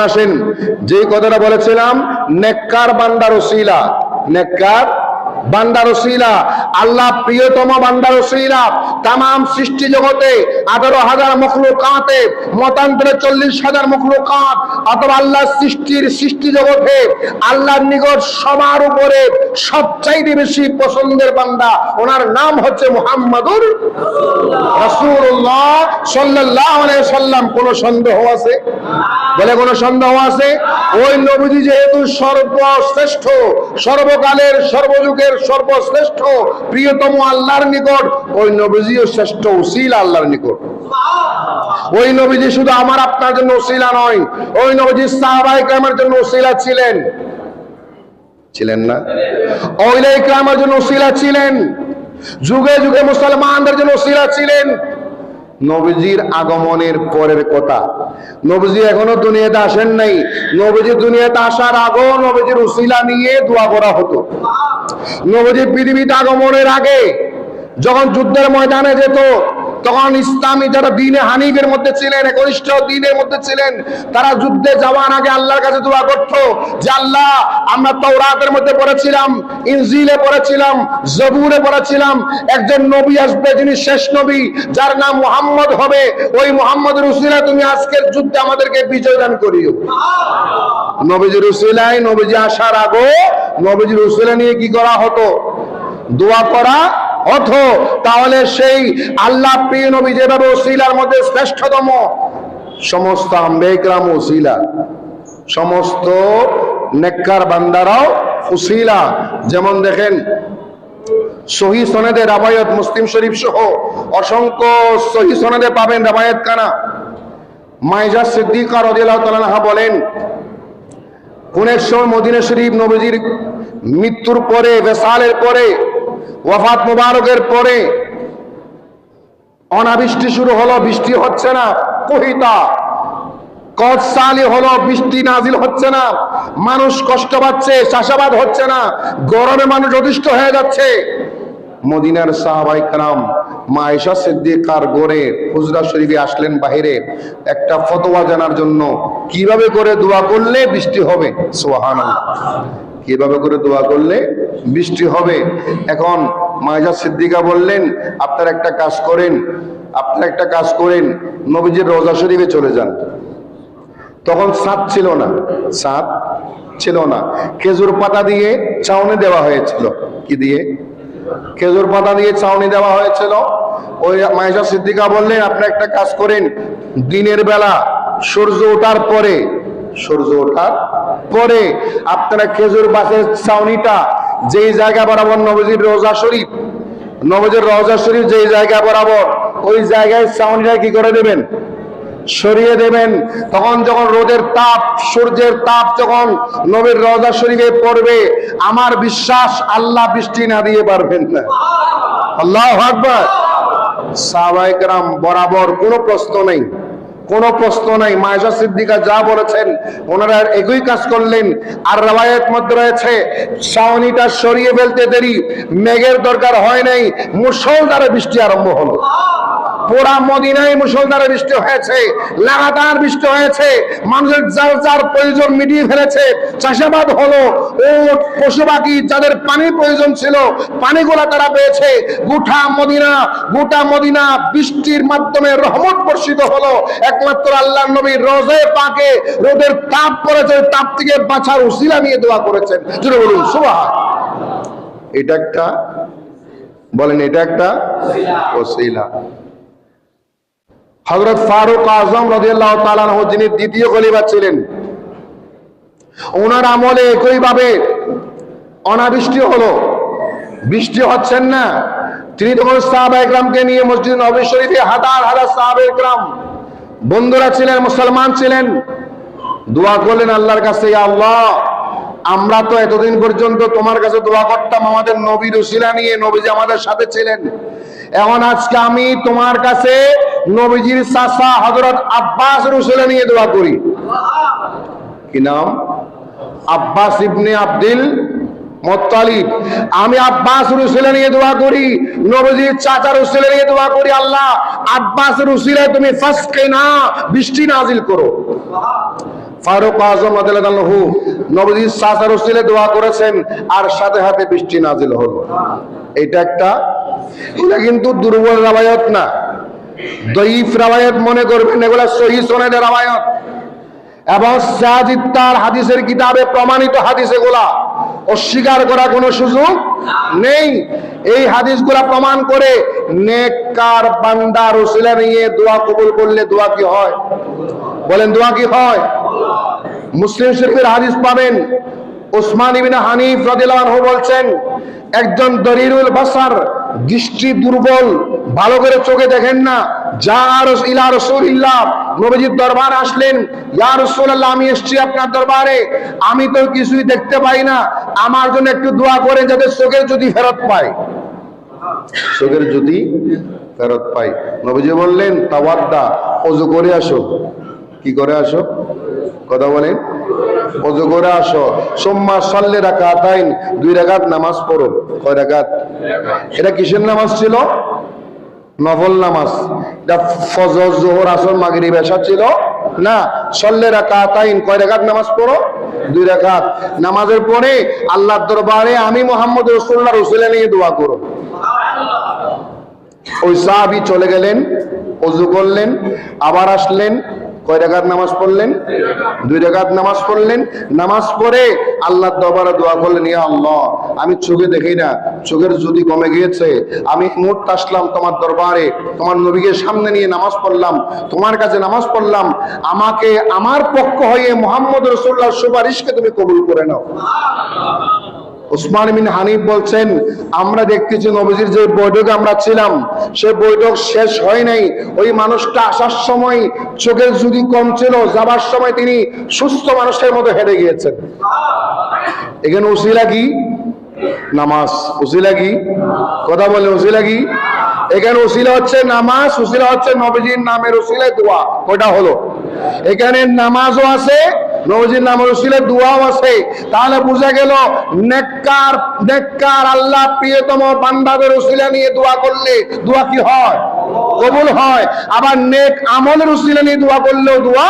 আসেন যে কথাটা বলেছিলাম নেককার বান্দার ওসিলা নেককার বান্দার ওসিলা আল্লাহ প্রিয়তম বান্দার ওসিলা তাম সৃষ্টি জগতে আঠারো হাজার মখলুকাতে, মতান্তরে চল্লিশ হাজার মখলুকাত, অথবা আল্লাহ সৃষ্টির সৃষ্টি জগতে, আল্লাহর নিকট সবার উপরে সবচাইতে বেশি পছন্দের বান্দা, ওনার নাম হচ্ছে মুহাম্মাদুর রাসূলুল্লাহ সাল্লাল্লাহু আলাইহি সাল্লাম কোনো সন্দেহ আছে? বলে কোনো সন্দেহ আছে? ওই নবীজি যেহেতু সর্বশ্রেষ্ঠ, সর্বকালের, সর্বযুগের সর্বশ্রেষ্ঠ প্রিয়তম আল্লাহর নিকট ওই নবীজিও শ্রেষ্ঠ উসিল আল্লাহর নিকট। ওই নবীজি শুধু আমার আপনার জন্য উসিলা নয় ওই নবীজি সাহাবাই কামের জন্য উসিলা ছিলেন। ছিলেন না? ওইলাই কামের জন্য উসিলা ছিলেন। যুগে যুগে মুসলমানদের জন্য উসিলা ছিলেন। নবীজির আগমনের পরের কথা। নবীজি এখনও দুনিয়াতে আসেন নাই। নবীজি দুনিয়াতে আসার আগেও নবীজির উসিলা নিয়ে দোয়া করা হতো। নবীজি পৃথিবীতে আগমনের আগে যখন যুদ্ধের ময়দানে যেত তখন ইসলামী যারা দিনে হানিফের মধ্যে ছিলেন, একনিষ্ঠ দিনের মধ্যে ছিলেন, তারা যুদ্ধে যাওয়ার আগে আল্লাহর কাছে দোয়া করত যে, আল্লাহ, আমরা তওরাতের মধ্যে পড়েছিলাম, ইনজিলে পড়েছিলাম, জবুরে পড়েছিলাম, একজন নবী আসবে যিনি শেষ নবী, যার নাম মুহাম্মদ হবে, ওই মুহাম্মদ রসুলা তুমি আজকের যুদ্ধে আমাদেরকে বিজয় দান করিও। নবীজি রসুলাই নবীজি আসার আগে নবীজি রসুলা নিয়ে কি করা হতো? দোয়া করা অথ তাহলে সেই আল্লাহ প্রিয় নবী যেভাবে ওসিলার মধ্যে শ্রেষ্ঠতম, সমস্ত আম্বেকরাম ওসিলা, সমস্ত নেককার বান্দারাও ওসিলা। যেমন দেখেন, সহি সনেদে রাবায়ত মুসলিম শরীফ সহ অসংখ্য সহি সনেদে পাবেন রাবায়ত কানা মাইজা সিদ্দিকা রাদিয়াল্লাহু তাআলা বলেন কোন এক সময় মদিনা শরীফ নবীজির মৃত্যুর পরে বেসালের পরে ওয়াফাত মুবারকের পরে অনাবৃষ্টি শুরু হলো, বৃষ্টি হচ্ছে না, কহিতা। কসালি হলো, বৃষ্টি নাজিল হচ্ছে না, মানুষ কষ্ট পাচ্ছে, চাষাবাদ হচ্ছে না, গরমে মানুষ অতিষ্ঠ হয়ে যাচ্ছে। মদিনার সাহাবাই কালাম মায়েশা সিদ্দিকার গড়ে হুজরা শরীফে আসলেন বাহিরে, একটা ফতোয়া জানার জন্য। কীভাবে করে দোয়া করলে বৃষ্টি হবে? সোহানা কীভাবে করে দোয়া করলে বৃষ্টি হবে? এখন মায়েশা সিদ্দিকা বললেন, আপনার একটা কাজ করেন, আপনার একটা কাজ করেন, নবীজির রোজা শরীফে চলে যান। তখন সাত ছিল না সাত ছিল না। খেজুর পাতা দিয়ে চাউনি দেওয়া হয়েছিল। কি দিয়ে? খেজুর পাতা দিয়ে চাউনি দেওয়া হয়েছিল। ওই মায়েশা সিদ্দিকা বললেন, আপনি একটা কাজ করেন, দিনের বেলা সূর্য ওঠার পরে সূর্য ওঠার পরে আপনারা খেজুর বাসের চাউনিটা যেই জায়গা বরাবর নবজির রোজা শরীফ, নবজির রোজা শরীফ যেই জায়গা বরাবর, ওই জায়গায় চাউনিটা কি করে দেবেন? সরিয়ে দেবেন। তখন যখন রোদের তাপ, সূর্যের তাপ যখন নবীর রওজা শরীফে পড়বে, আমার বিশ্বাস আল্লাহ বৃষ্টি না দিয়ে পারবেন না। আল্লাহ আকবার। সাহাবাইকরাম বরাবর কোনো প্রশ্ন নেই। কোনো প্রশ্ন নাই। মায়েশা সিদ্দিকা যা বলেছেন, ওনারা একই কাজ করলেন। আর রাবায়ত মধ্যে রয়েছে শাওনিটা সরিয়ে ফেলতে দেরি। মেঘের দরকার হয় নাই মুসলধারে বৃষ্টি আরম্ভ হলো। পোড়া মদিনায় মুসলধারে বৃষ্টি হয়েছে লাগাতার বৃষ্টি হয়েছে মানুষের যার যার প্রয়োজন মিটিয়ে ফেলেছে। চাষাবাদ হলো ও পশু পাখি যাদের পানির প্রয়োজন ছিল পানিগুলা তারা পেয়েছে। গোটা মদিনা গোটা মদিনা বৃষ্টির মাধ্যমে রহমত বর্ষিত হলো। একমাত্র আল্লাহ নবীর রোজে পাকে রোদের তাপ পড়েছে তাপ থেকে বাঁচার উসিলা নিয়ে দোয়া করেছেন। জুড়ে বলুন সুবাহ এটা একটা বলেন এটা একটা ওসিলা হজরত ফারুক আজম তাআলা যিনি দ্বিতীয় খলিফা ছিলেন ওনার আমলে একইভাবে অনাবৃষ্টি হলো। বৃষ্টি হচ্ছেন না। তিনি তখন সাহাবা একরামকে নিয়ে মসজিদ নবী শরীফে হাজার হাজার সাহাবা একরাম বন্ধুরা ছিলেন, মুসলমান ছিলেন। দোয়া করলেন আল্লাহর কাছে আল্লাহ, আমরা তো এতদিন পর্যন্ত তোমার কাছে দোয়া করতাম, আমাদের নবীর উসিলা নিয়ে নবীজি আমাদের সাথে ছিলেন। এখন আজকে আমি তোমার কাছে নবীজির চাচা হজরত আব্বাস রসুলা নিয়ে দোয়া করি। কি নাম? আব্বাস ইবনে আব্দুল আমি আব্বাস রসুলা নিয়ে দোয়া করি, নবজির চাচা রসুলা নিয়ে দোয়া করি, আল্লাহ আব্বাস রসুলা তুমি ফাসকে না, বৃষ্টি নাজিল করো। ফারুক আজম রাদিয়াল্লাহু নবীজির সাসার উসিলে দোয়া করেছেন, আর সাথে সাথে বৃষ্টি নাজিল হলো। এটা একটা, এটা কিন্তু দুর্বল রাবায়ত না। দইফ রাবায়ত মনে করবেন, এগুলা সহি সনেদের রাবায়ত এবং সাজিদ তার হাদিসের কিতাবে প্রমাণিত হাদিস এগুলা। অস্বীকার করা কোনো সুযোগ নেই। এই হাদিসগুলা প্রমাণ করে নেককার বান্দা রসিলা নিয়ে দোয়া কবুল করলে দোয়া কি হয়? বলেন, দোয়া কি হয়? মুসলিম শরীফের হাদিস পাবেন। ওসমান ইবিন হানিফ রাদিয়াল্লাহু আনহু বলছেন, একজন দরিরুল বাসার দৃষ্টি দুর্বল, ভালো করে চোখে দেখেন না। যা দরবারে আসলেন আমি এসেছি আপনার দরবারে। আমি তো কিছুই দেখতে পাই না। আমার জন্য একটু দোয়া করে যাতে চোখের যদি ফেরত পায়। চোখের যদি ফেরত পাই নবীজি বললেন তাওয়াদ্দা অজু করে আসো। কি করে আসো? কথা বলেন অজু করে আসো। সোম্মা সাল্লে রাকাত আইন, দুই রাকাত নামাজ পড়ো। কয় রাকাত? এটা কিসের নামাজ ছিল? নফল নামাজ। এটা ফজর, জোহর, আসর, মাগরিব এসা ছিল? না। সল্লে রাকাত আইন, কয় রাকাত নামাজ পড়ো? দুই রাকাত। নামাজের পরে আল্লাহর দরবারে আমি মোহাম্মদ রসুল্লাহ রসুলে নিয়ে দোয়া করো। ওই সাহাবি চলে গেলেন, অজু করলেন, আবার আসলেন কয় রাকাত নামাজ পড়লেন? দুই রাকাত নামাজ পড়লেন। নামাজ পড়ে আল্লাহ দরবারে দোয়া করলেন, ইয়া আল্লাহ, আমি চোখে দেখি না, চোখের যদি কমে গিয়েছে, আমি মুহূর্তে আসলাম তোমার দরবারে, তোমার নবীকে সামনে নিয়ে নামাজ পড়লাম, তোমার কাছে নামাজ পড়লাম, আমাকে, আমার পক্ষ হয়ে মোহাম্মদ রসুল্লাহ সুপারিশকে তুমি কবুল করে নাও। ওসমান বিন হানিফ বলছেন, আমরা দেখতেছি নবীজির যে বৈঠকে আমরা ছিলাম, সে বৈঠক শেষ হয় নাই। ওই মানুষটা আসার সময় চোখের যদি কম ছিল, যাবার সময় তিনি সুস্থ মানুষের মতো হেরে গিয়েছেন। এখানে উসিলা কি? নামাজ। উসিলা কি? কথা বলে উসিলা কি? এখানে উসিলা হচ্ছে নামাজ উসিলা হচ্ছে নবীজির নামের উসিলায় দোয়া। ওটা হলো? এখানে নামাজও আছে নবীজির নামের উসিলে দুয়াও আছে। তাহলে বুঝা গেল, নেককার নেককার আল্লাহ প্রিয়তম বান্দাদের রসিলা নিয়ে দোয়া করলে দোয়া কি হয়? কবুল হয়। আবার নেক আমলের রসিলা নিয়ে দোয়া করলেও দোয়া